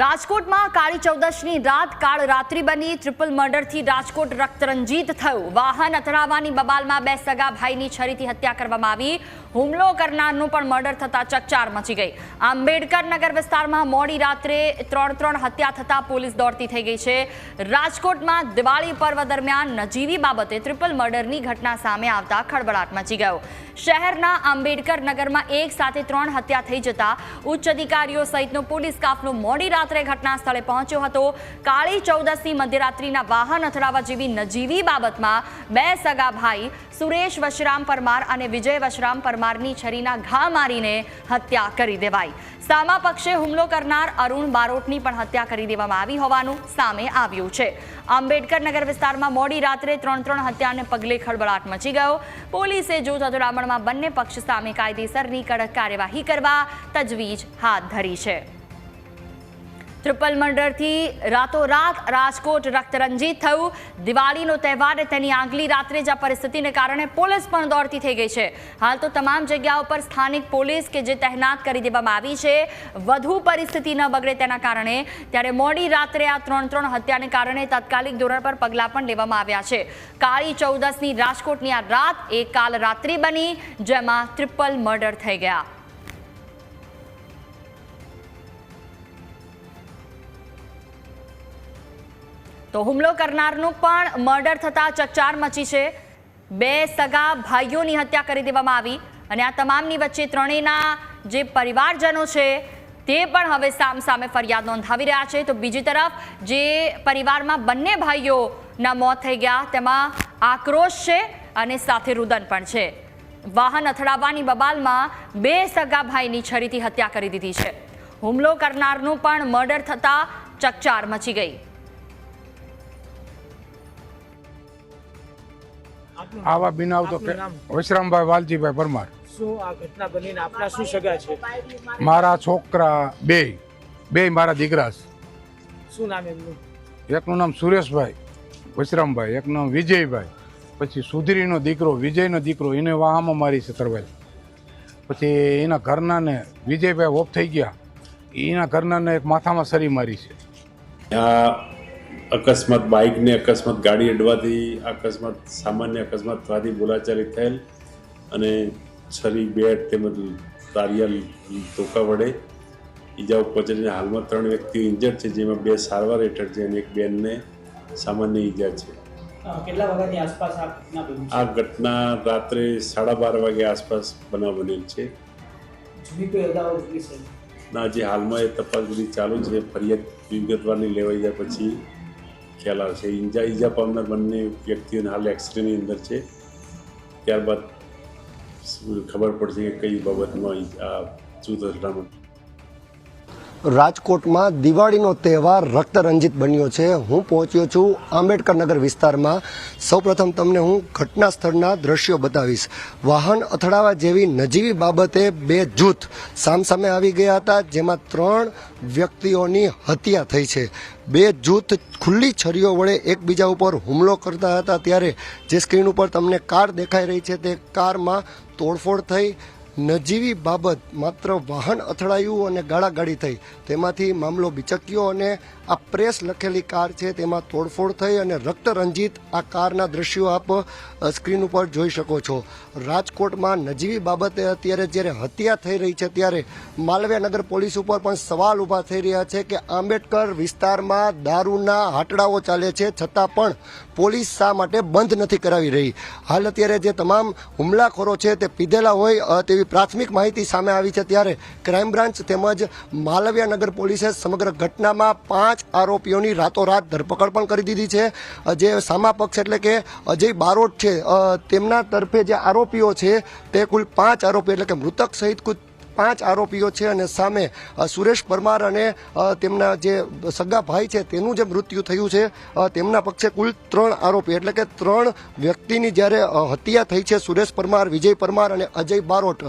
રાજકોટમાં કાળી ચૌદશની રાત કાળ રાત્રિ બની. ટ્રિપલ મર્ડરથી રાજકોટ રક્તરંજીત થયું. વાહન અથડાવવાની બબાલમાં બે સગા ભાઈની છરીથી હત્યા કરવામાં આવી. હુમલો કરનારનું પણ મર્ડર થતા ચકચાર મચી ગઈ. આંબેડકર નગર વિસ્તારમાં મોડી રાત્રે ત્રણ ત્રણ હત્યા થતા પોલીસ દોડતી થઈ ગઈ છે. રાજકોટમાં દિવાળી પર્વ દરમિયાન નજીવી બાબતે ટ્રિપલ મર્ડરની ઘટના સામે આવતા ખળબળાટ મચી ગયો. શહેરના આંબેડકર નગરમાં એક સાથે ત્રણ હત્યા થઈ જતા ઉચ્ચ અધિકારીઓ સહિતનો પોલીસ કાફલો મોડી રાત્રે ઘટના સ્થળે પહોંચ્યો હતો. કાળી ચૌદસની મધ્યરાત્રિના વાહન અથડાવા જેવી નજીવી બાબતમાં બે સગા ભાઈ સુરેશ વશરામ પરમાર અને વિજય વશરામ પરમારની છરીના ઘા મારીને હત્યા કરી દેવાઈ. સામા પક્ષે હુમલો કરનાર અરુણ બારોટની પણ હત્યા કરી દેવામાં આવી હોવાનું સામે આવ્યું છે. આંબેડકર નગર વિસ્તારમાં મોડી રાત્રે ત્રણ ત્રણ હત્યાને પગલે ખળબળાટ મચી ગયો. પોલીસે જૂથ અથડામણમાં બંને પક્ષ સામે કાયદેસરની કડક કાર્યવાહી કરવા તજવીજ હાથ ધરી છે. ટ્રિપલ મર્ડરથી રાતોરાત રાજકોટ રક્તરંજીત થયું. દિવાળીનો તહેવાર તેની આગલી રાત્રે જ આ પરિસ્થિતિને કારણે પોલીસ પણ દોડતી થઈ ગઈ છે. હાલ તો તમામ જગ્યાઓ પર સ્થાનિક પોલીસ કે જે તહેનાત કરી દેવામાં આવી છે. વધુ પરિસ્થિતિ ન બગડે તેના કારણે. ત્યારે મોડી રાત્રે આ ત્રણ ત્રણ હત્યાને કારણે તાત્કાલિક ધોરણ પર પગલાં પણ લેવામાં આવ્યા છે. કાળી ચૌદસની રાજકોટની આ રાત એ કાલ રાત્રિ બની, જેમાં ટ્રિપલ મર્ડર થઈ ગયા. તો હુમલો કરનારનું પણ મર્ડર થતા ચકચાર મચી છે. બે સગા ભાઈઓની હત્યા કરી દેવામાં આવી અને આ તમામની વચ્ચે ત્રણેયના જે પરિવારજનો છે તે પણ હવે સામ સામે ફરિયાદ નોંધાવી રહ્યા છે. તો બીજી તરફ જે પરિવારમાં બંને ભાઈઓના મોત થઈ ગયા, તેમાં આક્રોશ છે અને સાથે રુદન પણ છે. વાહન અથડાવવાની બબાલમાં બે સગા ભાઈની છરીથી હત્યા કરી દીધી છે. હુમલો કરનારનું પણ મર્ડર થતાં ચકચાર મચી ગઈ. આવા બનાવ તો વિશ્રામભાઈ વાલજીભાઈ પરમાર. શું આ ઘટના બનીને આપના શું સગા છે? મારા છોકરા બે. બે મારા દીકરા છે. શું નામ એમનું? એકનું નામ સુરેશભાઈ વિશ્રામભાઈ. એકનું નામ વિજયભાઈ. પછી સુધીરીનો દીકરો વિજયનો દીકરો એને વાહામાં મારી છે તરવાઈ. પછી એના ઘરનાને વિજયભાઈ ઓફ થઈ ગયા. એના ઘરનાને એક માથામાં સરી મારી છે. અકસ્માત બાઇકને અકસ્માત ગાડી અડવાથી અકસ્માત સામાન્ય અકસ્માત થવાથી બોલાચાલી થયેલ અને છરી બેટ તેમજ તારિયા ધોકા વડે ઈજાઓ પહોંચીને હાલમાં ત્રણ વ્યક્તિઓ ઇન્જર્ડ છે જેમાં બે સારવાર હેઠળ છે અને એક બેનને સામાન્ય ઈજા છે. આ ઘટના રાત્રે સાડા બાર વાગે આસપાસ બનાવ બનેલ છે. ના જે હાલમાં એ તપાસ બધી ચાલુ છે. ફરિયાદ વિગતવારની લેવાઈ જાય પછી ખ્યાલ આવશે ઈજા ઈજા પામનાર બંને વ્યક્તિઓને હાલ એક્સરેની અંદર છે. ત્યારબાદ ખબર પડશે કે કઈ બાબતમાં આ જૂથ અથડામણ રાજકોટમાં દિવાળીનો તહેવાર રક્તરંજિત બન્યો છે. હું પહોંચ્યો છું આંબેડકરનગર વિસ્તારમાં. સૌપ્રથમ તમને હું ઘટના સ્થળના દ્રશ્યો બતાવીશ. વાહન અથડાવા જેવી નજીવી બાબતે બે જૂથ સામસામે આવી ગયા હતા, જેમાં ત્રણ વ્યક્તિઓની હત્યા થઈ છે. બે જૂથ ખુલ્લી છરીઓ વડે એકબીજા ઉપર હુમલો કરતા હતા, ત્યારે જે સ્ક્રીન ઉપર તમને કાર દેખાઈ રહી છે તે કારમાં તોડફોડ થઈ નજીવી બાબત માત્ર વાહન અથડાયું અને ગાળાગાળી થઈ. તેમાંથી મામલો બિચક્યો અને આ પ્રેસ લખેલી કાર છે, તેમાં તોડફોડ થઈ અને રક્તરંજિત આ કારના દ્રશ્યો આપ સ્ક્રીન ઉપર જોઈ શકો છો. રાજકોટમાં નજીવી બાબતે અત્યારે જ્યારે હત્યા થઈ રહી છે, ત્યારે માલવ્યા નગર પોલીસ ઉપર પણ સવાલ ઊભા થઈ રહ્યા છે કે આંબેડકર વિસ્તારમાં દારૂના હાટડાઓ ચાલે છે, છતાં પણ પોલીસ શા માટે બંધ નથી કરાવી રહી? હાલ અત્યારે જે તમામ હુમલાખોરો છે તે પીધેલા હોય તેવી પ્રાથમિક માહિતી સામે આવી છે ત્યારે ક્રાઇમ બ્રાન્ચ તેમજ માલવ્યા નગર પોલીસે સમગ્ર ઘટનામાં પાંચ આરોપીઓની રાતોરાત ધરપકડ પણ કરી દીધી છે. જે સામા પક્ષ એટલે કે અજય બારોટ છે તેમના તરફે જે આરોપીઓ છે તે કુલ પાંચ આરોપી એટલે કે મૃતક સહિત કુલ પાંચ આરોપીઓ છે અને સામે સુરેશ પરમાર અને તેમના જે સગા ભાઈ છે તેનું જે મૃત્યુ થયું છે. તેમના પક્ષે કુલ ત્રણ આરોપી, એટલે કે ત્રણ વ્યક્તિની જ્યારે હત્યા થઈ છે સુરેશ પરમાર, વિજય પરમાર અને અજય બારોટ.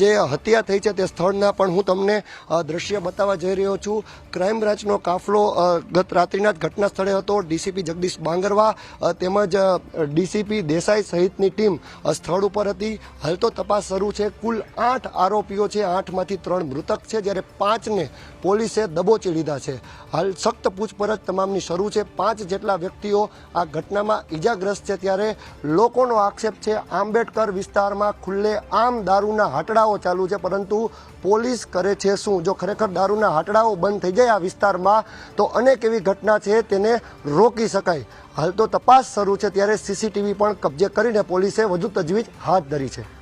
જે હત્યા થઈ છે તે સ્થળના પણ હું તમને દ્રશ્ય બતાવવા જઈ રહ્યો છું. ક્રાઇમ બ્રાન્ચનો કાફલો ગત રાત્રિના જ ઘટના સ્થળે હતો. ડીસીપી જગદીશ બાંગરવા તેમજ ડીસીપી દેસાઈ સહિતની ટીમ સ્થળ ઉપર હતી. હાલ તો તપાસ શરૂ છે. કુલ આઠ આરોપીઓ છે આઠમાંથી ત્રણ મૃતક છે, જ્યારે પાંચને પોલીસે દબોચી લીધા છે. હાલ સખ્ત પૂછપરછ તમામની શરૂ છે. પાંચ જેટલા વ્યક્તિઓ આ ઘટનામાં ઈજાગ્રસ્ત છે ત્યારે લોકોનો આક્ષેપ છે. આંબેડકર વિસ્તારમાં ખુલ્લે આમ દારૂના હાટડાઓ ચાલુ છે, પરંતુ પોલીસ કરે છે શું? જો ખરેખર દારૂના હાટડાઓ બંધ થઈ જાય આ વિસ્તારમાં, તો અનેક એવી ઘટના છે તેને રોકી શકાય. હાલ તો તપાસ શરૂ છે, ત્યારે સીસીટીવી પણ કબજે કરીને પોલીસે વધુ તજવીજ હાથ ધરી છે.